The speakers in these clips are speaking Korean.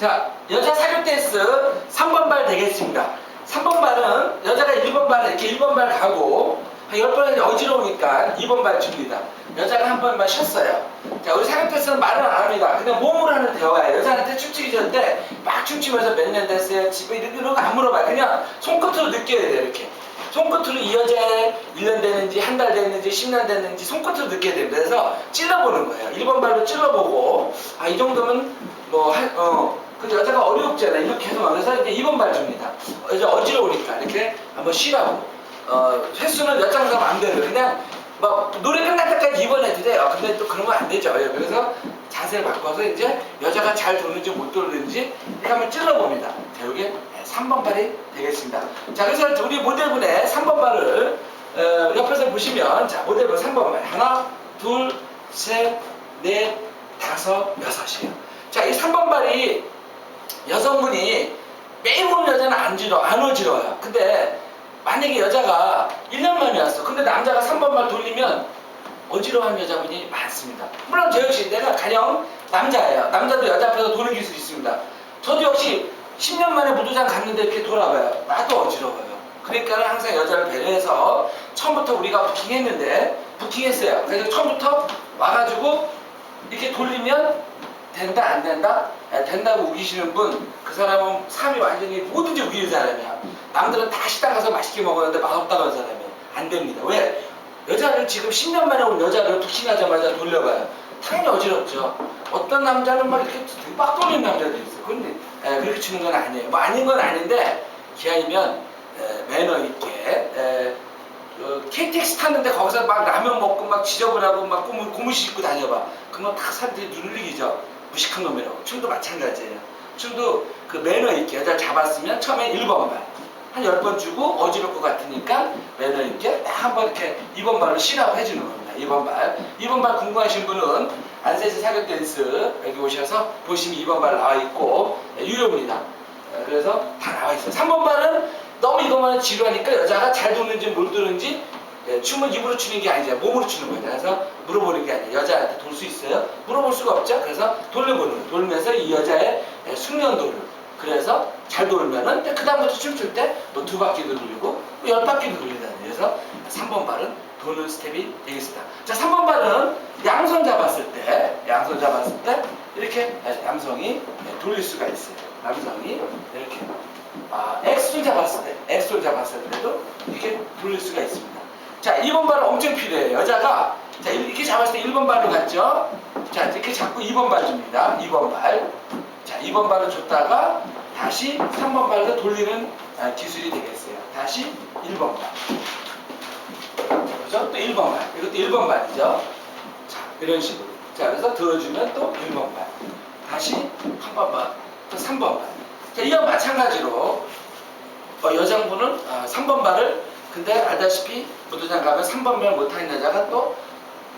자, 여자 사교 댄스 3번 발 되겠습니다. 3번 발은 여자가 1번 발 이렇게 1번 발 가고 한 10번 어지러우니까 2번 발 줍니다. 여자가 한 번만 쉬었어요. 자, 우리 사교 댄스는 말은 안 합니다. 그냥 몸으로 하는 대화예요. 여자한테 춤추기 전에 막 춤추면서 몇 년 됐어요? 집에 이런 거안 물어봐요. 그냥 손끝으로 느껴야 돼요. 이렇게. 손끝으로 이 여자의 1년 됐는지 한 달 됐는지 10년 됐는지 손끝으로 느껴야 됩니다. 그래서 찔러보는 거예요. 1번 발로 찔러보고 아 이 정도면 뭐 할, 어, 그 여자가 어렵잖아. 이렇게 해서 그래서 이제 2번 발 줍니다. 어, 이제 어지러우니까 이렇게 한번 쉬라고. 어, 횟수는 몇 장 가면 안 돼요. 그냥 막 노래 끝날 때까지 2번 해도 돼요. 근데 또 그러면 안 되죠. 예, 그래서 자세를 바꿔서 이제 여자가 잘 도는지 못 도는지 한번 찔러봅니다. 자, 이게 3번 발이 되겠습니다. 자, 그래서 우리 모델분의 3번 발을 어, 옆에서 보시면 자, 모델분 3번 발 하나, 둘, 셋, 넷, 다섯, 여섯이에요. 자, 이 3번 발이 여성분이 보는 여자는 안 지러, 안 어지러워요. 근데 만약에 여자가 1년 만에 왔어. 근데 남자가 3번 발 돌리면 어지러워하는 여자분이 많습니다. 물론 저 역시 내가 가령 남자예요. 남자도 여자 앞에서 도는 기술이 있습니다. 저도 역시 10년 만에 무도장 갔는데 이렇게 돌아봐요. 나도 어지러워요. 그러니까 항상 여자를 배려해서 처음부터 우리가 부킹했는데 부킹했어요. 그래서 처음부터 와가지고 이렇게 돌리면 된다 안 된다? 에, 된다고 우기시는 분 그 사람은 삶이 완전히 뭐든지 우기는 사람이야. 남들은 다 식당 가서 맛있게 먹었는데 맛없다고 하는 사람이야. 안 됩니다. 왜? 여자를 지금 10년 만에 온 여자를 부킹하자마자 돌려봐요. 당연히 어지럽죠. 어떤 남자는 막 이렇게 막 돌리는 남자도 있어. 근데 에, 그렇게 치는 건 아니에요. 뭐 아닌 건 아닌데 기아이면 에, 매너 있게 에, 그 KTX 탔는데 거기서 막 라면 먹고 막 지저분하고 막 고무, 고무 씻고 다녀봐. 그러면 다 사람들이 눈을 이기죠. 무식한 놈이라고. 춤도 마찬가지예요. 춤도 그 매너 있게 여자 잡았으면 처음에 1번 발. 한 10번 주고 것 같으니까 매너 있게 딱 한번 이렇게 2번 발로 쉬라고 해주는 겁니다. 2번 발. 2번 발 궁금하신 분은 안세지 사격 댄스 여기 오셔서 보시면 2번 발 나와 있고 네, 유료입니다. 어, 그래서 다 나와 있어요. 3번 발은 너무 이것만 지루하니까 여자가 잘 도는지 못 도는지 예, 춤을 입으로 추는 게 아니죠. 몸으로 추는 거죠. 그래서 물어보는 게 아니에요. 여자한테 돌 수 있어요? 물어볼 수가 없죠. 그래서 돌려보는 거예요. 돌면서 이 여자의 예, 숙련도를 그래서 잘 돌면은 그 다음부터 춤출 때 뭐 두 바퀴도 돌리고 뭐열 바퀴도 돌린다는 거예요. 그래서 3번 발은 도는 스텝이 되겠습니다. 자, 3번 발은 양손 잡았을 때, 양손 잡았을 때 이렇게 예, 남성이 예, 돌릴 수가 있어요. 남성이 이렇게 아, X손 잡았을 때, X손 잡았을 때도 이렇게 돌릴 수가 있습니다. 자, 2번 발은 엄청 필요해요. 여자가 자, 이렇게 잡았을 때 1번 발로 갔죠? 자, 이렇게 잡고 2번 발 줍니다. 2번 발. 자, 2번 발을 줬다가 다시 3번 발로 돌리는 아, 기술이 되겠어요. 다시 1번 발. 그죠? 또 1번 발. 이것도 1번 발이죠? 자, 이런 식으로. 자, 그래서 들어주면 또 1번 발. 다시 한 번 발. 또 3번 발. 자, 이와 마찬가지로 어, 여성분은 아, 3번 발을 근데 알다시피 무도장 가면 3번 발 못하는 여자가 또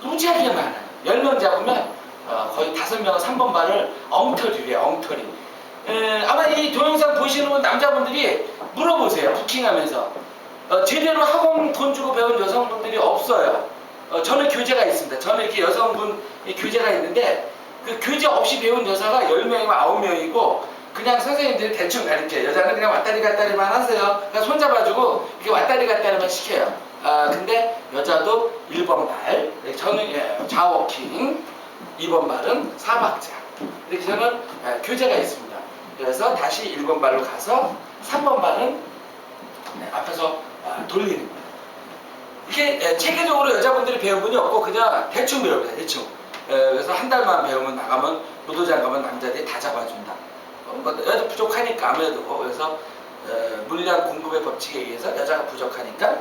무지하게 많아요. 10명 잡으면 어, 거의 5명은 3번 발을 엉터리래요. 엉터리. 에, 아마 이 동영상 보시는 남자분들이 물어보세요. 부킹하면서. 어, 제대로 학원 돈 주고 배운 여성분들이 없어요. 어, 저는 교재가 있습니다. 저는 이렇게 여성분 이 교재가 있는데 그 교재 없이 배운 여자가 10명이면 9명이고 그냥 선생님들이 대충 가르쳐요. 여자는 그냥 왔다리 갔다리만 하세요. 그냥 손잡아주고 이렇게 왔다리 갔다리만 시켜요. 아, 근데 여자도 1번 발, 저는 예, 좌워킹, 2번 발은 사박자. 이렇게 저는 예, 교재가 있습니다. 그래서 다시 1번 발로 가서 3번 발은 네, 앞에서 아, 돌리는 거예요. 이게 예, 체계적으로 여자분들이 배운 분이 없고 그냥 대충 배웁니다. 대충. 예, 그래서 한 달만 배우면 나가면 무도장 가면 남자들이 다 잡아준다. 어, 뭐 여자 부족하니까 아무래도 그래서 에, 물량 공급의 법칙에 의해서 여자가 부족하니까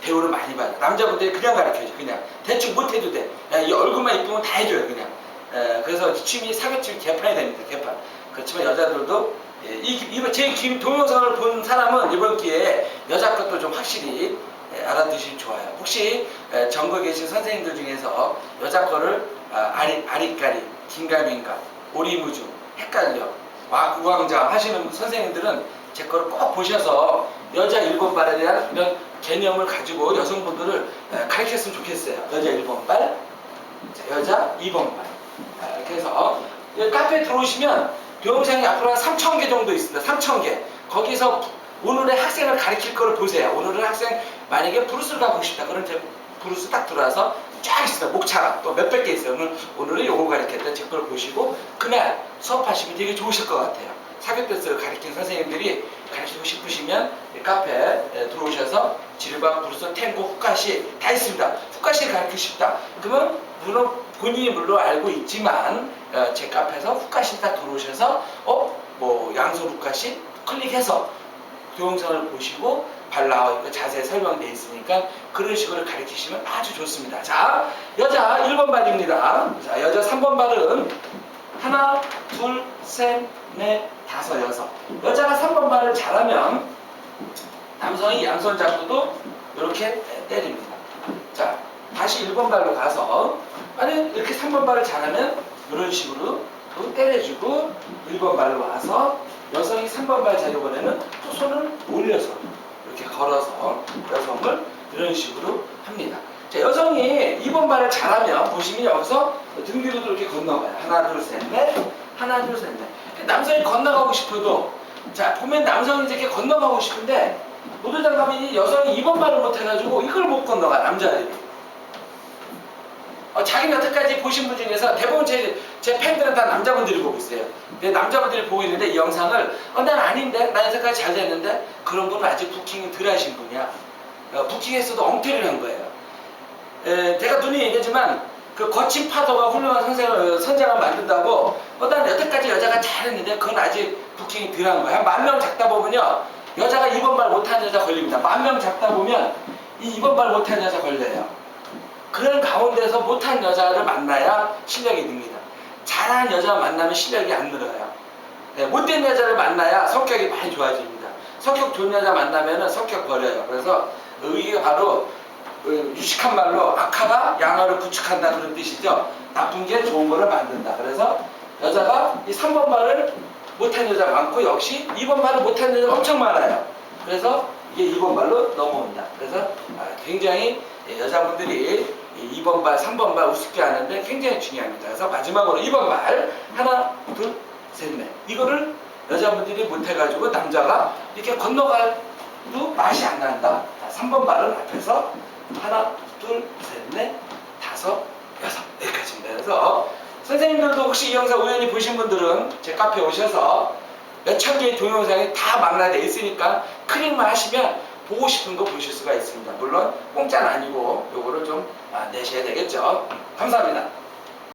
배우를 많이 받아. 남자분들이 그냥 가르쳐줘. 그냥 대충 못해도 돼. 야, 이 얼굴만 이쁘면 다 해줘요. 그냥. 에, 그래서 춤이 사교춤이 개판이 됩니다. 개판. 그렇지만 여자들도 예, 이, 이번 제 기- 동영상을 본 사람은 이번 기회에 여자 것도 좀 확실히 예, 알아두시면 좋아요. 혹시 에, 전국에 계신 선생님들 중에서 여자 거를 아, 아리, 아리까리, 긴가민가, 오리무주, 헷갈려, 와- 우왕좌 하시는 선생님들은 제 거를 꼭 보셔서 여자 일곱 발에 대한 개념을 가지고 여성분들을 에, 가르쳤으면 좋겠어요. 여자 일곱 발, 자, 여자 2번 발. 아, 이렇게 해서 여기 카페에 들어오시면 동영상이 앞으로 한 3천 개 정도 있습니다. 3천 개. 거기서 오늘의 학생을 가르칠 거를 보세요. 오늘은 학생 만약에 브루스를 가고 싶다. 그럼 제 브루스 딱 들어와서 쫙 있습니다. 목차가 또 몇백 개 있어요. 오늘 오늘은 요거 가르쳤다. 제 걸 보시고 그날 수업하시면 되게 좋으실 것 같아요. 사교 댄스를 가르친 선생님들이 가르치고 싶으시면 이 카페에 들어오셔서 지르반, 브루스, 탱고, 후카시 다 있습니다. 후카시를 가르치고 싶다. 그러면 물론 본인이 물론 알고 있지만 어, 제 카페에서 후카시 딱 들어오셔서 어? 뭐 양손 후카시 클릭해서 동영상을 보시고 발 나와 있고 자세히 설명되어 있으니까 그런 식으로 가르치시면 아주 좋습니다. 자, 여자 1번 발입니다. 자, 여자 3번 발은 하나, 둘, 셋, 넷, 다섯, 여섯. 여자가 3번 발을 잘하면 남성이 양손 잡고도 이렇게 때립니다. 자, 다시 1번 발로 가서 만약 이렇게 3번 발을 잘하면 이런 식으로 또 때려주고 1번 발로 와서 여성이 3번 발 자려보내는 또 손을 올려서 이렇게 걸어서 여성을 이런 식으로 합니다. 자, 여성이 2번 발을 잘하면 보시면 여기서 등 뒤로도 이렇게 건너가요. 하나, 둘, 셋, 넷. 하나, 둘, 셋, 넷. 남성이 건너가고 싶어도 자, 보면 남성이 이렇게 건너가고 싶은데 모두장 가면 여성이 2번 발을 못 해가지고 이걸 못 건너가, 남자들이. 어, 자기 여태까지 보신 분 중에서 대부분 제, 제 팬들은 다 남자분들이 보고 있어요. 근데 남자분들이 보고 있는데 이 영상을 어, 난 아닌데? 나 여태까지 잘 됐는데? 그런 분은 아직 부킹이 덜 하신 분이야. 어, 부킹했어도 엉터리를 한 거예요. 에, 제가 눈이 얘기하지만 그 거친 파도가 훌륭한 선생을, 선장을 만든다고 어, 난 여태까지 여자가 잘했는데 그건 아직 부킹이 덜 한 거야. 만명 잡다 보면요. 여자가 2번 발 못한 여자 걸립니다. 만명 잡다 보면 이 2번 발 못한 여자 걸려요. 그런 가운데서 못한 여자를 만나야 실력이 늡니다. 잘한 여자 만나면 실력이 안 늘어요. 네, 못된 여자를 만나야 성격이 많이 좋아집니다. 성격 좋은 여자 만나면 성격 버려요. 그래서 이게 바로 그 유식한 말로 악화가 양화를 구축한다 그런 뜻이죠. 나쁜 게 좋은 거를 만든다. 그래서 여자가 이 3번 말을 못한 여자 많고 역시 2번 말을 못한 여자 엄청 많아요. 그래서 이게 2번 말로 넘어온다. 그래서 아, 굉장히 여자분들이 2번 발, 3번 발 우습게 하는데 굉장히 중요합니다. 그래서 마지막으로 2번 발 하나, 둘, 셋, 넷 이거를 여자분들이 못해가지고 남자가 이렇게 건너가도 맛이 안 난다. 자, 3번 발은 앞에서 하나, 둘, 셋, 넷, 다섯, 여섯 여기까지입니다. 그래서 선생님들도 혹시 이 영상 우연히 보신 분들은 제 카페에 오셔서 몇 천 개의 동영상이 다 망라되어 있으니까 클릭만 하시면 보고 싶은 거 보실 수가 있습니다. 물론 공짜는 아니고 요거를 좀 아, 내셔야 되겠죠. 감사합니다.